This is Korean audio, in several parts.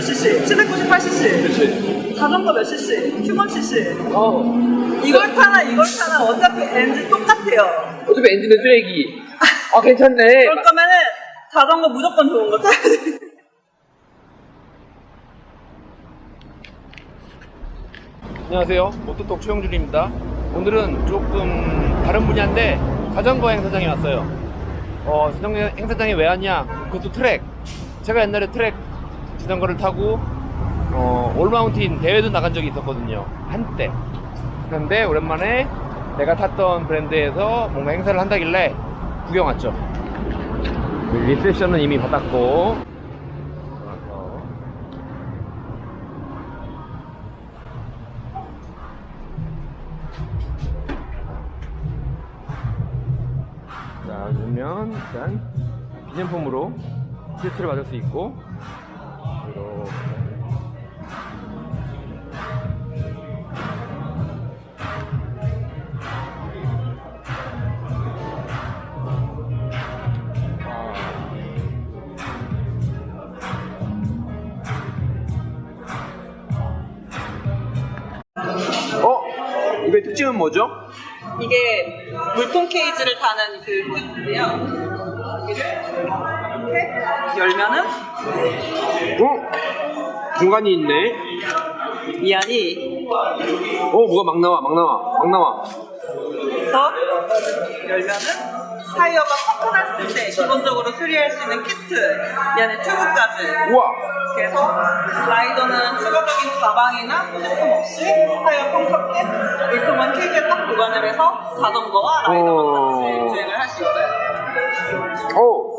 몇 cc? 798cc. 그렇지. 자전거 몇 cc? 큐먼 cc. 어. 이걸 타나 이걸 타나 어차피 엔진 똑같아요. 어차피 엔진은 쓰레기. 아 괜찮네. 그럴 거면은 자전거 무조건 좋은 거 타야 돼. 안녕하세요. 모토톡 최영준입니다. 오늘은 조금 다른 분야인데 자전거 행사장에 왔어요. 어, 자전거 행사장에 왜 왔냐? 그것도 트랙. 제가 옛날에 트랙 자전거를 타고 어, 올마운틴 대회도 나간 적이 있었거든요. 한때. 그런데 오랜만에 내가 탔던 브랜드에서 뭔가 행사를 한다길래 구경 왔죠. 리셉션은 이미 받았고 자, 그러면 일단 기념품으로 티셔츠를 받을 수 있고 이렇게 어? 이거의 특징은 뭐죠? 이게 물통 케이지를 다는 그 포인트인데요. 이 렇게 열면은 어? 공간이 있네. 이 안이 어, 뭐가 막 나와, 막 나와, 막 나와. 그래서 열면은 타이어가 펑크났을 때 기본적으로 수리할 수 있는 키트, 이 안에 튜브까지. 우와! 그래서 라이더는 추가적인 가방이나 소지품 없이 타이어 펑크게 물통은 케이지에 딱 보관을 해서 자전거와 라이더만 어. 같이 주행을 할 수 있어요. 오,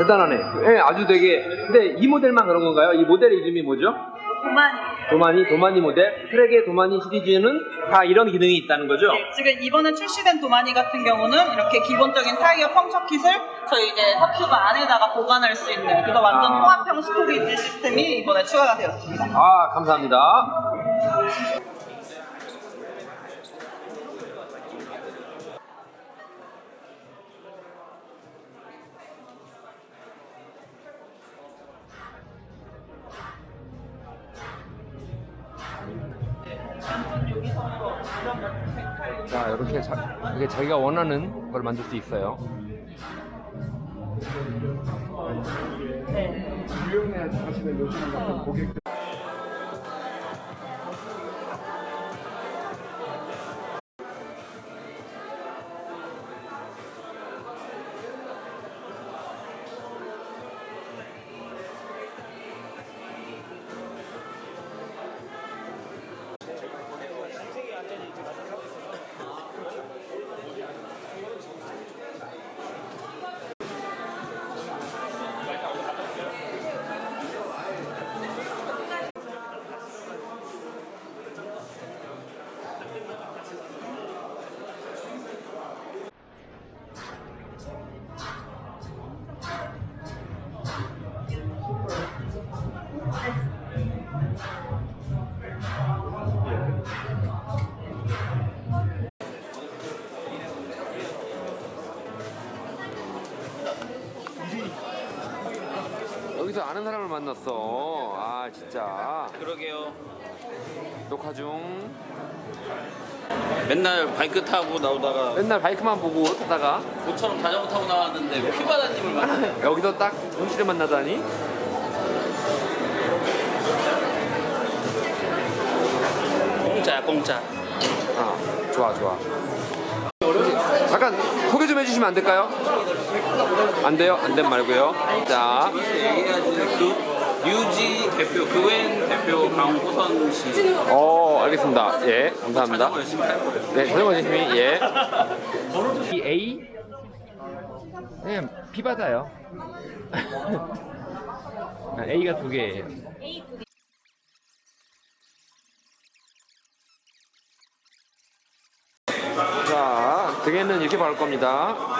대단하네. 예, 아주 되게. 근데 이 모델만 그런 건가요? 이 모델의 이름이 뭐죠? 그만 도마니, 도마니 모델. 트랙의 도마니 시리즈는 다 이런 기능이 있다는 거죠? 네, 지금 이번에 출시된 도마니 같은 경우는 이렇게 기본적인 타이어 펑처 킷을 저희 이제 탑튜브 안에다가 보관할 수 있는 그거 완전 아. 통합형 스토리지 시스템이 이번에 추가가 되었습니다. 아, 감사합니다. 자, 이렇게 자, 이게 자기가 원하는 걸 만들 수 있어요. 여기서 아는 사람을 만났어. 아, 진짜. 그러게요. 녹화 중. 맨날 바이크 타고 나오다가 맨날 바이크만 보고 타다가 모처럼 자전거 타고 나왔는데 피바다님을 만나요. 여기서 딱 동시를 만나다니. 공짜야 공짜. 아, 좋아, 좋아. 잠깐 소개 좀 해주시면 안 될까요? 안 돼요? 안 된 말고요. 자, 유지 대표, 그웬 대표 강호선 씨. 어, 알겠습니다. 예, 감사합니다. 열심히 거예요. 네, 자전거 열심히, 예. 이 A? 그냥 피바다요. 아, A가 두 개예요. 자, 등에는 이렇게 바를 겁니다.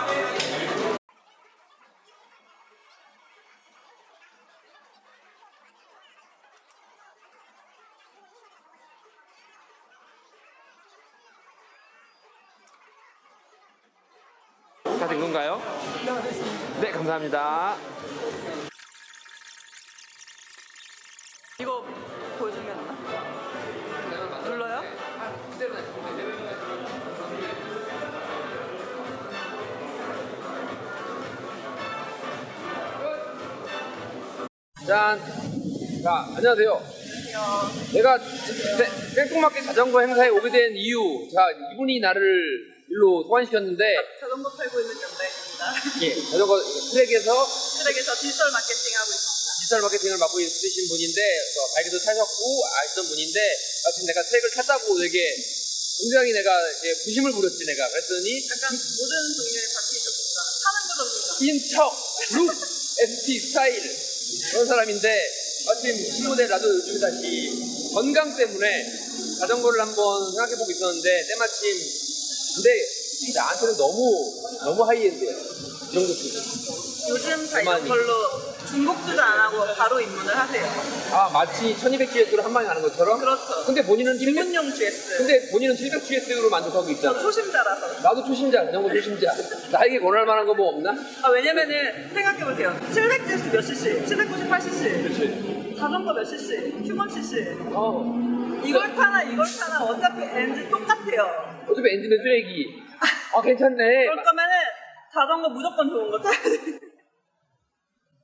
다 된 건가요? 네, 감사합니다. 이거 보여주면 되나? 눌러요? 짠! 자, 안녕하세요. 내가 빼꼼맞게 자전거 행사에 오게 된 이유. 자, 이분이 나를 일로 소환시켰는데, 자전거 팔고 있는 연예인입니다. 예, 자전거 트랙에서 트랙에서 디지털 마케팅 하고 있습니다. 디지털 마케팅을 맡고 있으신 분인데, 어, 바이크도 타셨고, 아시던 분인데, 마침 내가 트랙을 탔다고 되게 굉장히 내가 이제 부심을 부렸지, 내가. 그랬더니, 약간 모든 종류의 바퀴 있습니다. 타는 거 전문가. 인척, 룩, ST 스타일 그런 사람인데 마침 신모델 나도 요즘 다시 건강 때문에 자전거를 한번 생각해보고 있었는데 때마침 근데 이 나한테는 너무 너무 하이엔드야 이 정도 수준 요즘 다 이런 그만이. 걸로 중복 투자 안 하고 바로 입문을 하세요. 아 마치 1200GS로 한 방에 가는 것처럼 그렇죠. 근데 본인은 700, 입문용 GS. 근데 본인은 700GS로 만족하고 저 있잖아 초심자라서. 나도 초심자 자전거 초심자 나에게 권할 만한 거 뭐 없나? 아, 왜냐면은 생각해보세요. 700GS 몇 cc? 798cc. 그렇지 자전거 몇 cc? 큐번 cc. 어 이걸 타나 이걸 타나 어차피 엔진 똑같아요. 어차피 엔진은 쓰레기 아 괜찮네 그럴 거면은 자전거 무조건 좋은 거 타야 돼.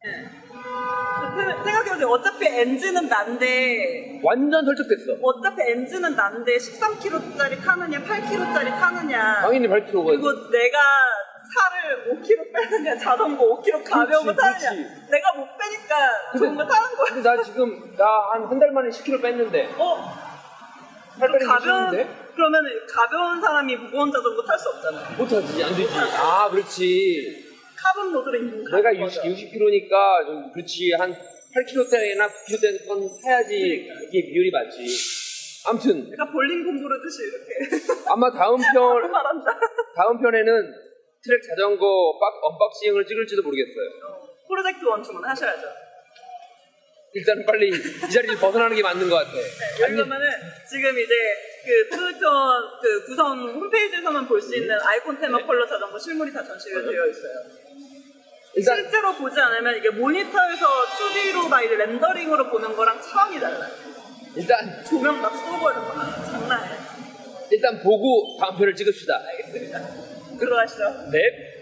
예. 그- 생각해보세요. 어차피 엔진은 난데 완전 설득됐어 어차피 엔진은 난데 13kg짜리 타느냐 8kg짜리 타느냐 당연히 발표가 그리고 내가 살을 5kg 빼느냐 자전거 5kg 가벼운 거 그렇지, 타느냐 그렇지. 내가 못 빼니까 좋은 거 타는 근데 나 지금 나 한 한 달 만에 10kg 뺐는데. 어? 살 빼는 게 가벼운 쉬운데? 그러면 가벼운 사람이 무거운 자전거 탈 수 없잖아. 못하지 안 되지. 아 그렇지. 카본 로드로 있는 내가 60, 60kg니까 좀 그렇지. 한 8kg대나 9kg대 건 타야지 이게 비율이 맞지. 아무튼. 내가 볼링 공부를 듯이 이렇게. 아마 다음 편 말한다. 다음 편에는 트랙 자전거 박, 언박싱을 찍을지도 모르겠어요. 프로젝트 원충은 하셔야죠 일단은 빨리 이 자리를 벗어나는 게 맞는 것 같아 아니, 왜냐면은 지금 이제 그 푸르톤 그 구성 홈페이지에서만 볼 수 있는 아이콘 테마 컬러 자전거 실물이 다 전시가 되어 있어요. 일단 실제로 보지 않으면 이게 모니터에서 2D로 막 이제 렌더링으로 보는 거랑 차원이 달라요. 일단 조명 막 이런 거 장난 아니에요. 일단 보고 다음 편을 찍읍시다 들어가시죠. 네